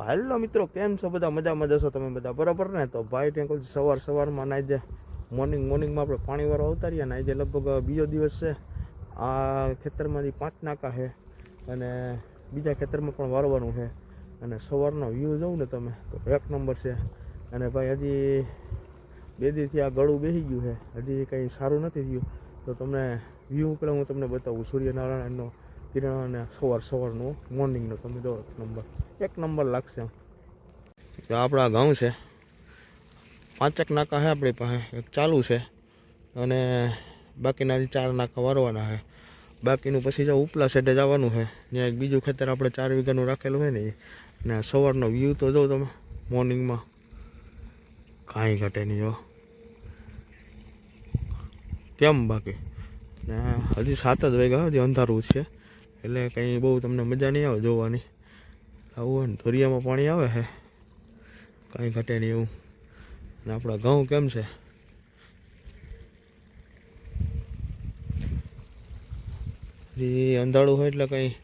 હાલો મિત્રો, કેમ છો બધા? મજામાં જશો તમે બધા? બરાબર ને? તો ભાઈ ટેન્કલ સવાર સવારમાં ના જે મોર્નિંગ મોર્નિંગમાં આપણે પાણીવાળો અવતારીએ ને આજે લગભગ બીજો દિવસ છે. આ ખેતરમાંથી પાંચ નાકા છે અને બીજા ખેતરમાં પણ વારવાનું છે. અને સવારનો વ્યૂ જોઉં ને તમે, તો એક નંબર છે. અને ભાઈ હજી બે દિવસથી આ ગળું બેસી ગયું છે. હજી કંઈ સારું નથી થયું. તો તમને વ્યૂ પહેલાં હું તમને બતાવું. સૂર્યનારાયણનો કિરણ અને સવાર સવારનો મોર્નિંગનો તમે દો નંબર એક નંબર લાગશે. તો આપણા ગામ છે, પાંચેક નાકા છે આપણી પાસે, એક ચાલુ છે અને બાકીના ચાર નાકા વારવાના છે. બાકીનું પછી જો ઉપલા સેટે જવાનું છે, ત્યાં એક બીજું ખેતર આપણે ચાર વીઘાનું રાખેલું હોય ને અને સવારનો વ્યૂ તો જો તમે મોર્નિંગમાં કાંઈ ઘટે નહીં જો કેમ બાકી? ને હજી સાત જ વાગ્યા હજી અંધારું છે, એટલે કંઈ બહુ તમને મજા નહીં આવે જોવાની. આવું હોય ને, દરિયામાં પાણી આવે છે કાંઈ ઘટે નહીં એવું. અને આપણા ઘઉં કેમ છે? અંધાળું હોય એટલે કંઈ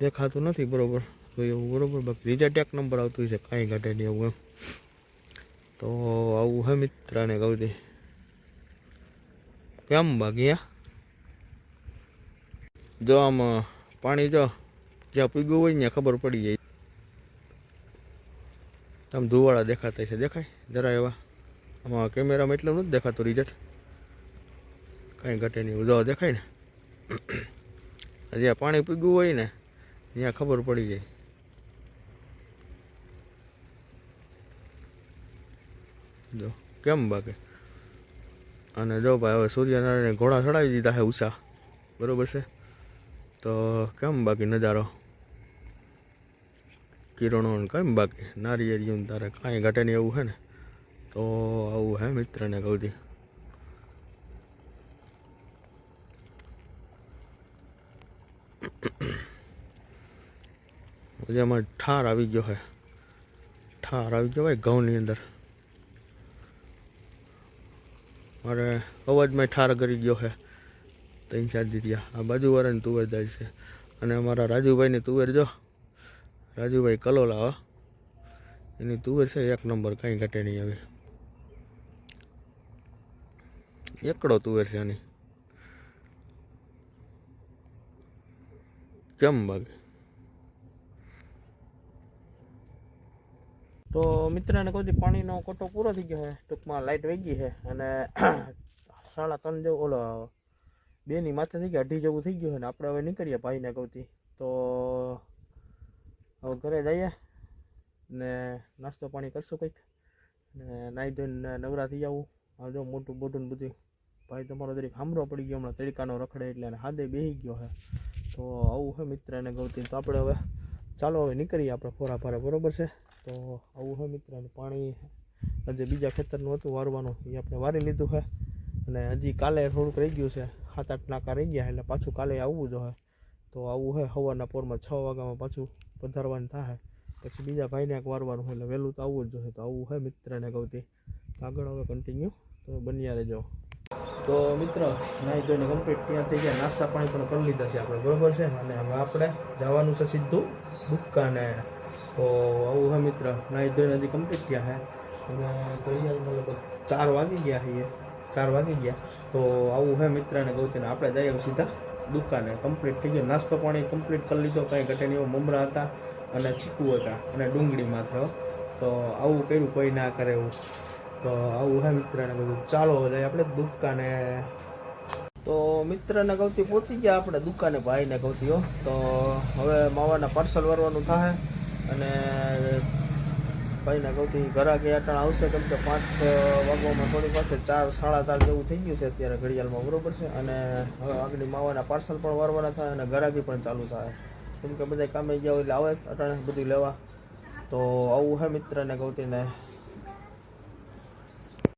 દેખાતું નથી બરોબર. તો એવું બરોબર, બાકી ટેક નંબર આવતું છે, કાંઈ ઘટે નહીં એવું એમ. તો આવું હે મિત્રને છું કેમ બાકી હા? જો આમ, પાણી જો જ્યાં પીગું હોય ત્યાં ખબર પડી જાય. આમ ધુવાળા દેખાતા છે, દેખાય? જરા એવા. આમાં કેમેરામાં એટલું નથી દેખાતું રિઝલ્ટ કાંઈ ઘટે નહીં જો દેખાય ને. જ્યાં પાણી પીગું હોય ને, ત્યાં ખબર પડી જાય. જો, કેમ બાકી? અને જો ભાઈ, હવે સૂર્યનારાયણ ઘોડા ચડાવી દીધા છે ઉષા. બરોબર છે? તો કેમ બાકી નજારો? કિરણો કેમ બાકી? નારિયેળિયું ને તારે કાંઈ ઘટે નહીં એવું છે ને? તો આવું હે મિત્રને કહું જેમાં ઠાર આવી ગયો છે. ઠાર આવી ગયો હોય ઘઉંની અંદર. મારે અવાજમાં ઠાર કરી ગયો છે. ત્રણ ચાર દીધા આ બાજુવાળાની તુવેર જાય છે. અને અમારા રાજુભાઈની તુવેર જો. રાજુભાઈ કલોલા હો એની તુવેર છે, એક નંબર, કાંઈ ઘટે નહીં હવે. એકડો તુવેર છે આની. કેમ બાકી તો મિત્રને કહું પાણીનો કોટો પૂરો થઈ ગયો છે. ટૂંકમાં લાઇટ વહી ગઈ છે. અને સાડા ત્રણ જેવું ઓલો બેની માથે થઈ અઢી જેવું થઈ ગયું છે ને આપણે હવે નીકળીએ ભાઈને કહુંથી તો હવે ઘરે જઈએ ને નાસ્તો પાણી કરશું કંઈક. ને નાહી ધોઈને નવરા થઈ જવું. આ જો મોટું બોટું બધું, ભાઈ તમારો દરેક હામરો પડી ગયો, હમણાં તડકાનો રખડે એટલે એને હાદે બેસી ગયો છે. તો આવું છે મિત્ર અને ગૌતી તો આપણે હવે, ચાલો હવે નીકળીએ આપણે ફોરા ફારે બરાબર છે? તો આવું છે મિત્ર અને પાણી જે બીજા ખેતરનું હતું, વારવાનું. એ આપણે વારી લીધું છે. અને હજી કાલે થોડુંક રહી ગયું છે. સાત આઠ નાકા રહી ગયા એટલે પાછું કાલે આવવું જોઈએ તો આવું છે સવારના પોરમાં છ વાગ્યામાં પાછું પધારવાનું થાય. પછી બીજા ભાઈને એક વારવાનું હોય, એટલે વહેલું તો આવવું જ જોઈએ તો આવું છે મિત્રને ગૌતી આગળ હવે કન્ટિન્યુ તો બન્યા રહેજો. તો મિત્ર, નાહી ધોઈને કમ્પ્લીટ ત્યાં થઈ ગયા. નાસ્તા પાણી પણ કરી લીધા છે આપણે, બરોબર છે? અને હવે આપણે જવાનું છે સીધું દુકાને. તો આવું હે મિત્ર, નાહી ધોઈને હજી કમ્પ્લીટ થયા છે અને ઘડિયાળમાં લગભગ ચાર વાગી ગયા છીએ ચાર વાગી ગયા. તો આવું હે મિત્રને તેને આપણે જઈએ સીધા દુકાને. કમ્પ્લીટ થઈ ગયો. નાસ્તો પાણી કમ્પ્લીટ કરી લીધો. કાંઈ ઘટે નહીં. મમરા હતા અને ચીકુ હતા અને ડુંગળી માત્ર તો આવું કર્યું, કોઈ ના કરે એવું. તો આવું હે મિત્રને બધું. ચાલો જાય આપણે દુકાને. તો મિત્રને ગૌતી પહોંચી ગયા આપણે દુકાને ભાઈને ગૌતીઓ તો હવે માવાના પાર્સલ વારવાનું થાય અને ભાઈને ગૌતી ઘરાકે અટાણ આવશે કેમ કે પાંચ વાગવામાં થોડી પાસે ચાર, સાડા ચાર જેવું થઈ ગયું છે અત્યારે ઘડિયાળમાં, બરોબર છે? અને હવે આગળ માવાના પાર્સલ પણ વારવાના થાય અને ઘરાકી પણ ચાલુ થાય. કેમ કે બધા કામે ગયા હોય એટલે આવે, અટાણે બધું લેવા. તો આવું હે મિત્રને ગૌતીને.